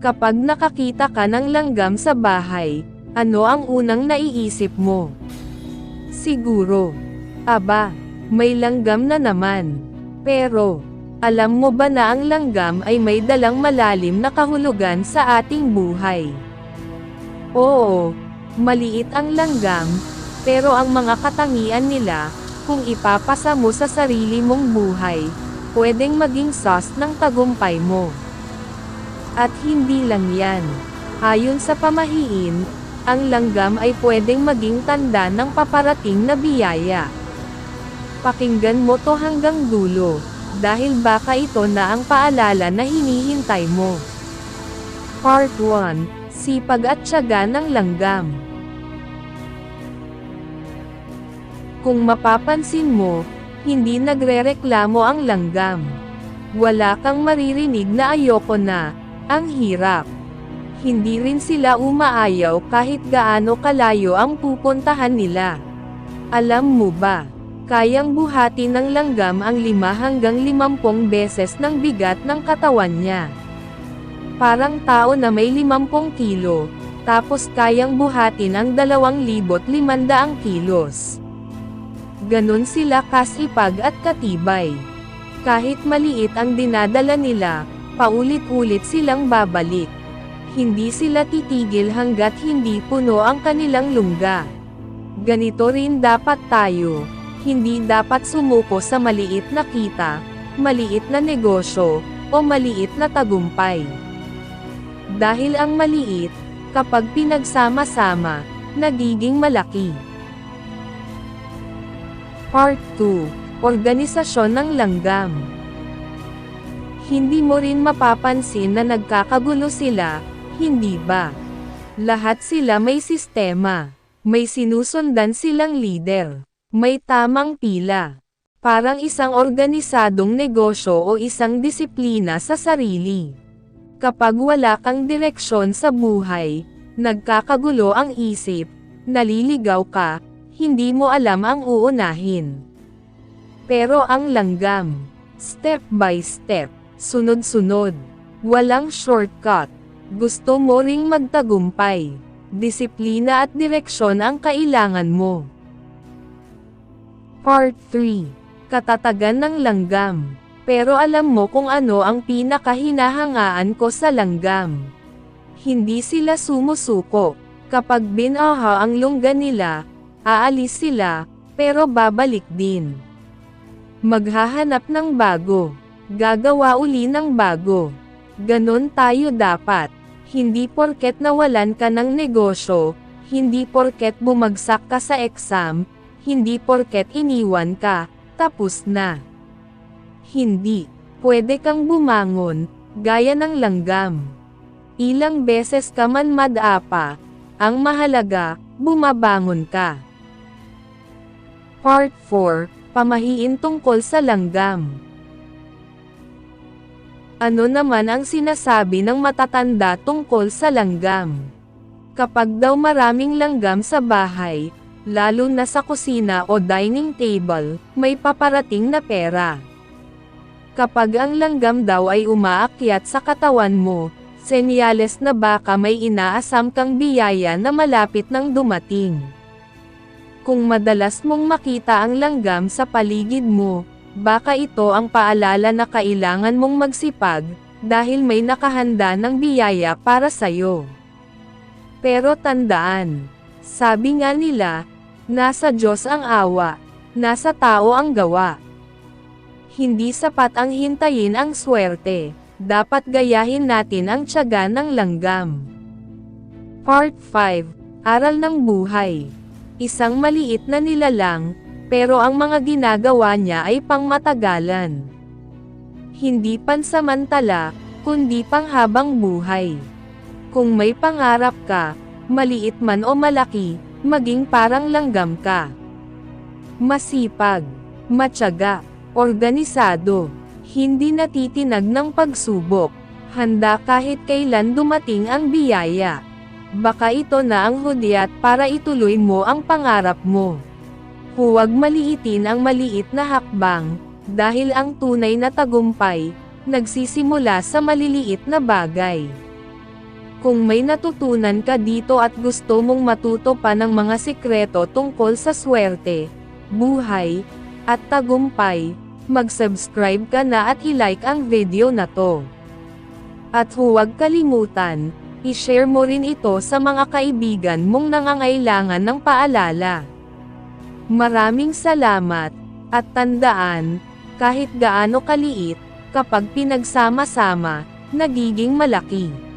Kapag nakakita ka ng langgam sa bahay, ano ang unang naiisip mo? Siguro. Aba, may langgam na naman. Pero, alam mo ba na ang langgam ay may dalang malalim na kahulugan sa ating buhay? Oo, maliit ang langgam, pero ang mga katangian nila, kung ipapasa mo sa sarili mong buhay, pwedeng maging sauce ng tagumpay mo. At hindi lang yan. Ayon sa pamahiin, ang langgam ay pwedeng maging tanda ng paparating na biyaya. Pakinggan mo to hanggang dulo, dahil baka ito na ang paalala na hinihintay mo. Part 1, Sipag at Tiyaga ng Langgam Kung mapapansin mo, hindi nagrereklamo ang langgam. Wala kang maririnig na ayoko na, ang hirap. Hindi rin sila umaayaw kahit gaano kalayo ang pupuntahan nila. Alam mo ba, kayang buhati ng langgam ang 5 hanggang 50 beses ng bigat ng katawan niya. Parang tao na may 50 kilo, tapos kayang buhatin ang 2,500 kilos. Ganon sila kasipag at katibay. Kahit maliit ang dinadala nila, paulit-ulit silang babalik. Hindi sila titigil hanggat hindi puno ang kanilang lungga. Ganito rin dapat tayo, hindi dapat sumuko sa maliit na kita, maliit na negosyo, o maliit na tagumpay. Dahil ang maliit, kapag pinagsama-sama, nagiging malaki. Part 2 Organisasyon ng Langgam Hindi mo rin mapapansin na nagkakagulo sila, hindi ba? Lahat sila may sistema. May sinusundan silang leader. May tamang pila. Parang isang organisadong negosyo o isang disiplina sa sarili. Kapag wala kang direksyon sa buhay, nagkakagulo ang isip, naliligaw ka, hindi mo alam ang uunahin. Pero ang langgam, step by step, sunod-sunod, walang shortcut. Gusto mo ring magtagumpay. Disiplina at direksyon ang kailangan mo. Part 3. Katatagan ng langgam. Pero alam mo kung ano ang pinakahinahangaan ko sa langgam. Hindi sila sumusuko. Kapag binaha ang lungga nila, aalis sila, pero babalik din. Maghahanap ng bago. Gagawa uli ng bago. Ganon tayo dapat. Hindi porket nawalan ka ng negosyo, hindi porket bumagsak ka sa exam, hindi porket iniwan ka, tapos na. Hindi. Pwede kang bumangon, gaya ng langgam. Ilang beses ka man madapa, ang mahalaga, bumabangon ka. Part 4, Pamahiin tungkol sa langgam. Ano naman ang sinasabi ng matatanda tungkol sa langgam? Kapag daw maraming langgam sa bahay, lalo na sa kusina o dining table, may paparating na pera. Kapag ang langgam daw ay umaakyat sa katawan mo, senyales na baka may inaasam kang biyaya na malapit nang dumating. Kung madalas mong makita ang langgam sa paligid mo, baka ito ang paalala na kailangan mong magsipag, dahil may nakahanda ng biyaya para sa'yo. Pero tandaan, sabi nga nila, nasa Diyos ang awa, nasa tao ang gawa. Hindi sapat ang hintayin ang swerte, dapat gayahin natin ang tiyaga ng langgam. Part 5, Aral ng Buhay Isang maliit na nilalang, pero ang mga ginagawa niya ay pangmatagalan. Hindi pansamantala, kundi panghabang buhay. Kung may pangarap ka, maliit man o malaki, maging parang langgam ka. Masipag, matyaga, organisado, hindi natitinag ng pagsubok, handa kahit kailan dumating ang biyaya. Baka ito na ang hudyat para ituloy mo ang pangarap mo. Huwag maliitin ang maliit na hakbang, dahil ang tunay na tagumpay, nagsisimula sa maliliit na bagay. Kung may natutunan ka dito at gusto mong matuto pa ng mga sikreto tungkol sa swerte, buhay, at tagumpay, mag-subscribe ka na at i-like ang video na to. At huwag kalimutan, i-share mo rin ito sa mga kaibigan mong nangangailangan ng paalala. Maraming salamat, at tandaan, kahit gaano kaliit, kapag pinagsama-sama, nagiging malaki.